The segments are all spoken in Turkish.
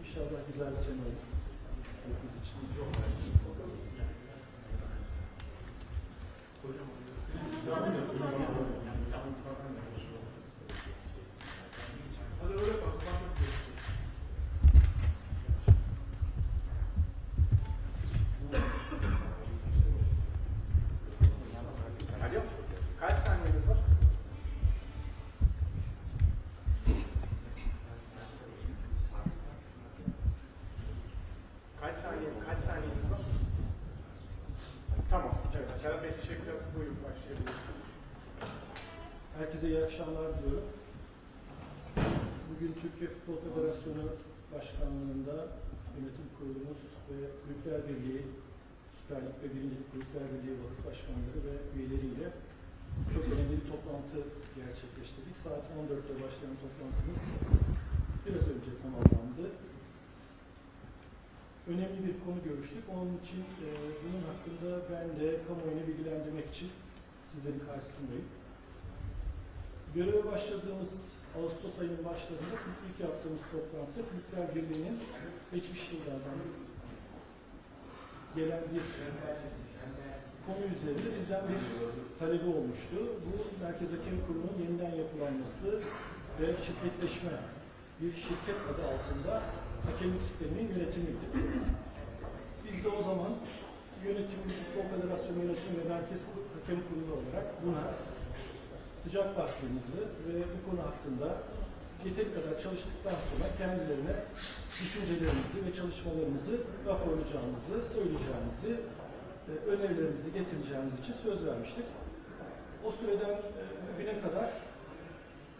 İnşallah güzel bir sene olur. Hepimiz için. Hadi akşamlar diliyorum. Bugün Türkiye Futbol Federasyonu Başkanlığı'nda yönetim kurulumuz ve Kulüpler Birliği, Süper Lig ve Birinci Lig Kulüpler Birliği vakıf başkanları ve üyeleriyle çok önemli bir toplantı gerçekleştirdik. Saat 14'te başlayan toplantımız biraz önce tamamlandı. Önemli bir konu görüştük. Onun için e, bunun hakkında ben de kamuoyunu bilgilendirmek için sizlerin karşısındayım. Göreve başladığımız Ağustos ayının başlarında ilk yaptığımız toplantıda Kulüpler Birliği'nin geçmiş yıllardan gelen bir konu üzerinde bizden bir talebi olmuştu. Bu Merkez Hakem Kurulu'nun yeniden yapılanması ve şirketleşme bir şirket adı altında hakemlik sisteminin yönetimiydi. Biz de o zaman yönetim, Futbol Federasyonu yönetimi ve Merkez Hakem Kurulu olarak buna sıcak baktığımızı ve bu konu hakkında yeteri kadar çalıştıktan sonra kendilerine düşüncelerimizi ve çalışmalarımızı raporlayacağımızı, söyleyeceğimizi, e, önerilerimizi getireceğimiz için söz vermiştik. O süreden e, bugüne kadar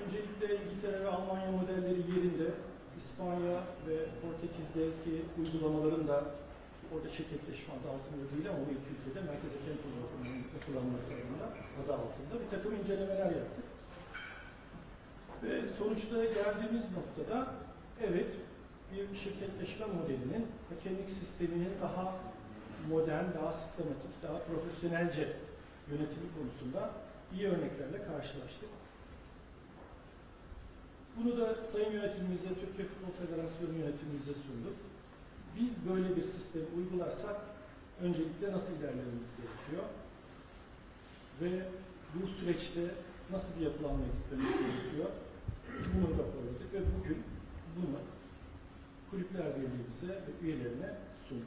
öncelikle İngiltere ve Almanya modelleri yerinde, İspanya ve Portekiz'deki uygulamaların da orada şirketleşme adı altında değil ama bu iki ülkede Merkez Hakem Kurulu'nun yapılanması adına adı altında bir takım incelemeler yaptık. Ve sonuçta geldiğimiz noktada evet bir şirketleşme modelinin hakemlik sisteminin daha modern, daha sistematik, daha profesyonelce yönetimi konusunda iyi örneklerle karşılaştık. Bunu da Sayın Yönetimimize, Türkiye Futbol Federasyonu yönetimimize sunduk. Biz böyle bir sistem uygularsak öncelikle nasıl ilerlememiz gerekiyor? Ve bu süreçte nasıl bir yapılanma gitmemiz gerekiyor? Bunu raporladık ve bugün bunu Kulüpler Birliği'mize ve üyelerine sunduk.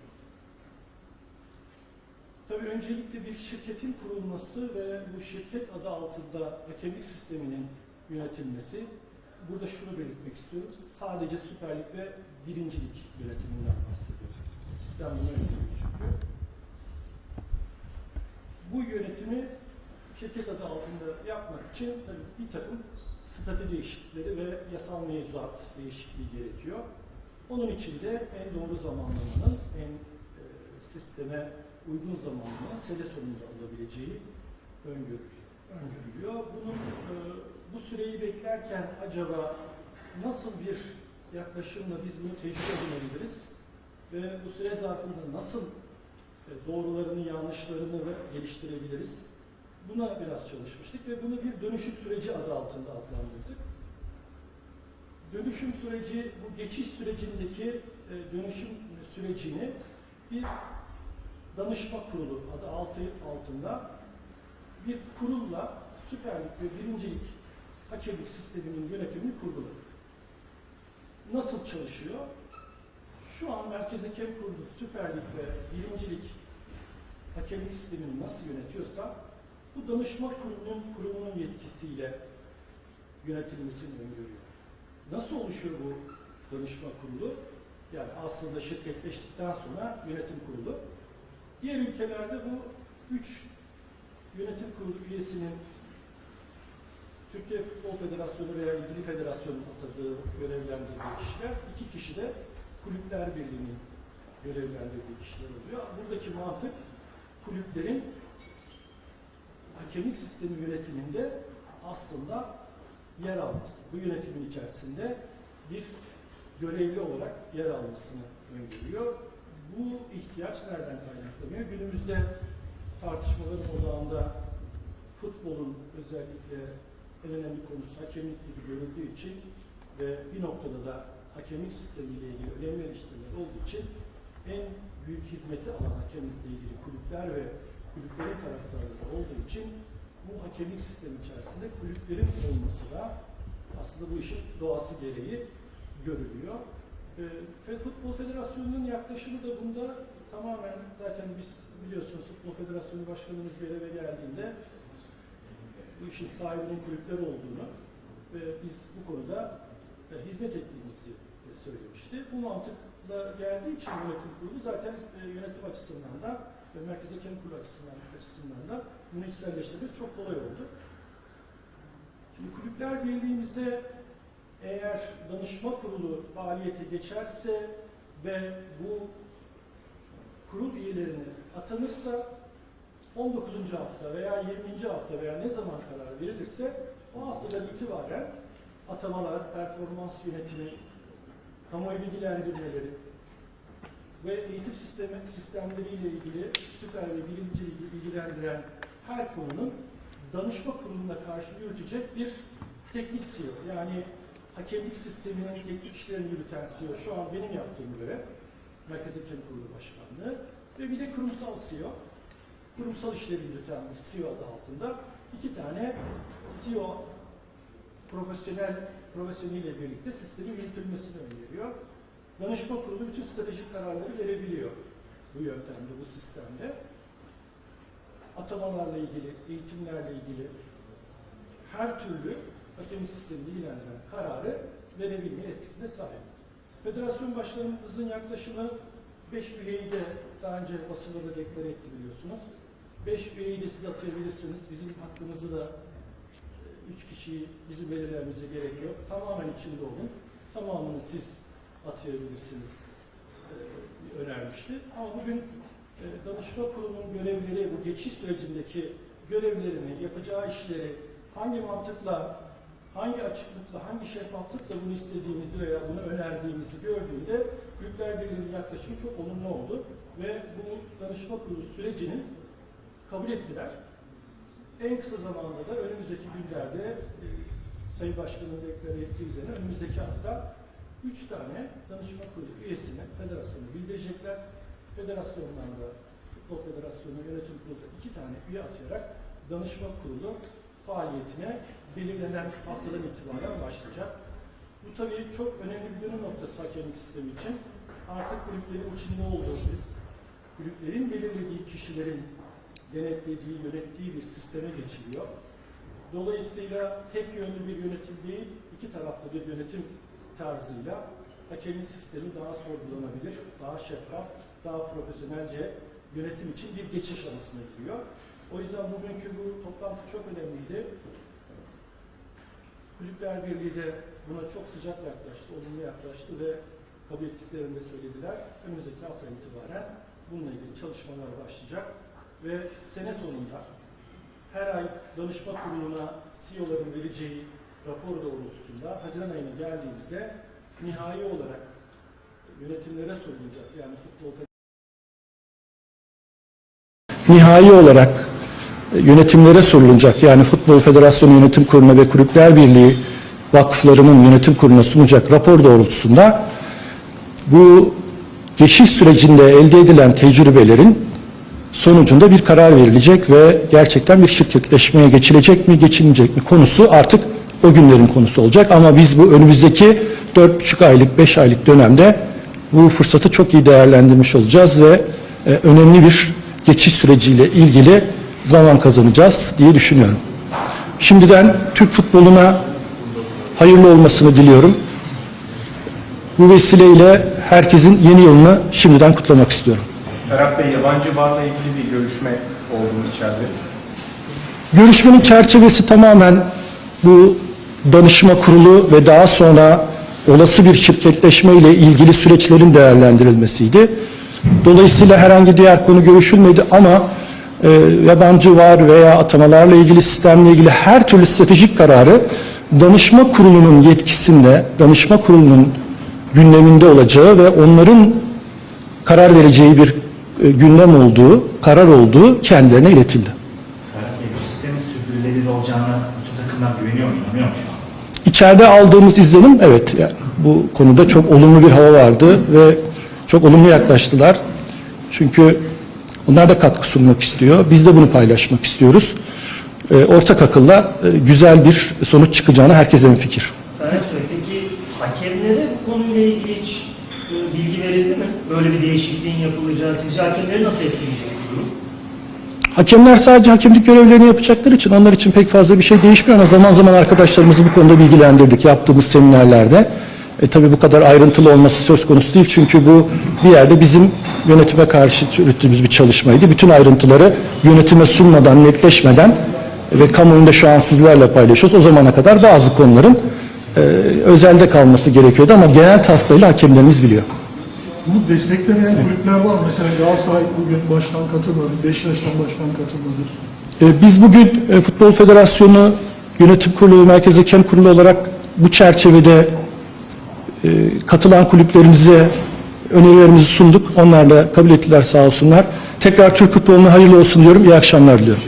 Tabii öncelikle bir şirketin kurulması ve bu şirket adı altında hakemlik sisteminin yönetilmesi burada şunu belirtmek istiyorum. Sadece Süper Lig ve birincilik yönetiminden bahsediyorum. Sistem bunu yönetiyor çünkü. Bu yönetimi şirket adı altında yapmak için tabii bir takım statü değişiklikleri ve yasal mevzuat değişikliği gerekiyor. Onun için de en doğru zamanlamanın, en e, sisteme uygun zamanlamanın sene sonunda olabileceği öngörülüyor. öngörülüyor. Bunun e, bu süreyi beklerken acaba nasıl bir yaklaşımla biz bunu tecrübe edinebiliriz ve bu süre zarfında nasıl e, doğrularını, yanlışlarını geliştirebiliriz? Buna biraz çalışmıştık ve bunu bir dönüşüm süreci adı altında adlandırdık. Dönüşüm süreci, bu geçiş sürecindeki e, dönüşüm sürecini bir danışma kurulu adı altı altında bir kurulla Süper Lig ve Birincilik hakemlik sisteminin yönetimini kurguladık. Nasıl çalışıyor? Şu an Merkez Hakem Kurulu Süper Lig ve Birincilik hakemlik sistemini nasıl yönetiyorsa bu danışma kurulunun kurumunun yetkisiyle yönetilmesini öngörüyor. Nasıl oluşuyor bu danışma kurulu? Yani aslında şirketleştikten sonra yönetim kurulu. Diğer ülkelerde bu üç yönetim kurulu üyesinin Türkiye Futbol Federasyonu veya ilgili federasyonun atadığı, görevlendirdiği kişiler, iki kişi de Kulüpler Birliği'nin görevlendirdiği kişiler oluyor. Buradaki mantık kulüplerin hakemlik sistemi yönetiminde aslında yer alması. Bu yönetimin içerisinde bir görevli olarak yer almasını öngörüyor. Bu ihtiyaç nereden kaynaklanıyor? Günümüzde tartışmaların odağında futbolun özellikle en önemli konusu hakemlik gibi görüldüğü için ve bir noktada da hakemlik sistemiyle ilgili önemli eleştiriler olduğu için en büyük hizmeti alan hakemlikle ilgili kulüpler ve kulüplerin taraftarları olduğu için bu hakemlik sistemi içerisinde kulüplerin olması da aslında bu işin doğası gereği görülüyor. Fe- Futbol Federasyonu'nun yaklaşımı da bunda tamamen zaten biz biliyorsunuz Futbol Federasyonu Başkanımız göreve geldiğinde bu işin sahibinin kulüpler olduğunu ve biz bu konuda e, hizmet ettiğimizi e, söylemişti. Bu mantıkla geldiği için yönetim kurulu zaten e, yönetim açısından da ve Merkez Hakem Kurulu açısından, açısından da bunu içselleştirmek çok kolay oldu. Şimdi Kulüpler Birliği'mize eğer danışma kurulu faaliyete geçerse ve bu kurul üyelerine atanırsa 19. hafta veya 20. hafta veya ne zaman karar verilirse o haftadan itibaren atamalar, performans yönetimi, kamuoyu bilgilendirmeleri ve eğitim sistemi, sistemleriyle ilgili süper ve birinci ligi ilgilendiren her konunun danışma kuruluna karşı yürütecek bir teknik CEO yani hakemlik sisteminin teknik işlerini yürüten CEO şu an benim yaptığım görev Merkez Hakem Kurulu Başkanlığı ve bir de kurumsal CEO kurumsal işleri yürüten bir CEO adı altında iki tane CEO profesyonel profesyoneliyle birlikte sistemin yürütülmesini öneriyor. Danışma kurulu bütün stratejik kararları verebiliyor bu yöntemde, bu sistemde. Atamalarla ilgili, eğitimlerle ilgili her türlü hakemlik sistemini ilgilendiren kararı verebilme etkisine sahip. Federasyon Başkanımızın yaklaşımı 5 üyeyi de daha önce basında da deklare etti biliyorsunuz. 5 üyeyi de siz atayabilirsiniz. Bizim hakkımızı da 3 kişiyi bizim belirlememize gerek yok. Tamamen içinde olun. Tamamını siz atayabilirsiniz e, önermişti. Ama bugün e, danışma kurulunun görevleri, bu geçiş sürecindeki görevlerini, yapacağı işleri hangi mantıkla, hangi açıklıkla, hangi şeffaflıkla bunu istediğimizi veya bunu önerdiğimizi gördüğünde Kulüpler Birliği'nin yaklaşımı çok olumlu oldu ve bu danışma kurulu sürecinin kabul ettiler. En kısa zamanda da önümüzdeki günlerde e, Sayın Başkan'ın deklare ettiği üzerine önümüzdeki hafta üç tane danışma kurulu üyesini federasyona bildirecekler. Federasyondan da Futbol Federasyonu Yönetim Kurulu'da iki tane üye atayarak danışma kurulu faaliyetine belirlenen haftadan itibaren başlayacak. Bu tabii çok önemli bir dönüm noktası hakemlik sistemi için. Artık kulüplerin içinde olduğu, kulüplerin belirlediği kişilerin denetlediği, yönettiği bir sisteme geçiliyor. Dolayısıyla tek yönlü bir yönetim değil, iki taraflı bir yönetim tarzıyla hakemlik sistemi daha sorgulanabilir, daha şeffaf, daha profesyonelce yönetim için bir geçiş aşamasına giriyor. O yüzden bugünkü bu toplantı çok önemliydi. Kulüpler Birliği de buna çok sıcak yaklaştı, olumlu yaklaştı ve kabul ettiklerini de söylediler. Önümüzdeki haftadan itibaren bununla ilgili çalışmalar başlayacak ve sene sonunda her ay danışma kuruluna CEO'ların vereceği rapor doğrultusunda Haziran ayına geldiğimizde nihai olarak yönetimlere sorulacak yani futbol nihai olarak yönetimlere sorulacak yani Futbol Federasyonu Yönetim Kurulu'na ve Kulüpler Birliği vakıflarının yönetim kuruluna sunacak rapor doğrultusunda bu geçiş sürecinde elde edilen tecrübelerin sonucunda bir karar verilecek ve gerçekten bir şirketleşmeye geçilecek mi geçilmeyecek mi konusu artık o günlerin konusu olacak. Ama biz bu önümüzdeki 4,5 aylık 5 aylık dönemde bu fırsatı çok iyi değerlendirmiş olacağız ve e, önemli bir geçiş süreciyle ilgili zaman kazanacağız diye düşünüyorum. Şimdiden Türk futboluna hayırlı olmasını diliyorum. Bu vesileyle herkesin yeni yılını şimdiden kutlamak istiyorum. Ferhat Bey yabancı varla ilgili bir görüşme oldu mu içeride? Görüşmenin çerçevesi tamamen bu danışma kurulu ve daha sonra olası bir şirketleşme ile ilgili süreçlerin değerlendirilmesiydi. Dolayısıyla herhangi diğer konu görüşülmedi ama e, yabancı var veya atamalarla ilgili sistemle ilgili her türlü stratejik kararı danışma kurulunun yetkisinde, danışma kurulunun gündeminde olacağı ve onların karar vereceği bir e, gündem olduğu, karar olduğu kendilerine iletildi. Bu sistemin sürdürülebilir olacağına bütün takımlar güveniyor mu, inanıyor mu şu an? İçeride aldığımız izlenim evet yani bu konuda çok olumlu bir hava vardı ve çok olumlu yaklaştılar. Çünkü onlar da katkı sunmak istiyor. Biz de bunu paylaşmak istiyoruz. E, ortak akılla e, güzel bir sonuç çıkacağına herkesin fikir. Bey, peki hakemlere bu konuyla ilgili hiç e, bilgi verildi mi? Böyle bir değişikliğin yapılacağı, sizce hakemleri nasıl etkileyecek bu durum? Hakemler sadece hakemlik görevlerini yapacakları için onlar için pek fazla bir şey değişmiyor ama zaman zaman arkadaşlarımızı bu konuda bilgilendirdik yaptığımız seminerlerde. E, tabii bu kadar ayrıntılı olması söz konusu değil çünkü bu bir yerde bizim yönetime karşı yürüttüğümüz bir çalışmaydı. Bütün ayrıntıları yönetime sunmadan, netleşmeden ve kamuoyunda şu an sizlerle paylaşıyoruz. O zamana kadar bazı konuların e, özelde kalması gerekiyordu ama genel taslağıyla hakemlerimiz biliyor. Bunu desteklemeyen kulüpler var? Mesela Galatasaray bugün başkan katılmadı, Beşiktaş'tan başkan katılmadı. E, Biz bugün e, Futbol Federasyonu Yönetim Kurulu ve Merkez Hakem Kurulu olarak bu çerçevede e, katılan kulüplerimize önerilerimizi sunduk. Onlar da kabul ettiler sağ olsunlar. Tekrar Türk futboluna hayırlı olsun diyorum. İyi akşamlar diliyorum.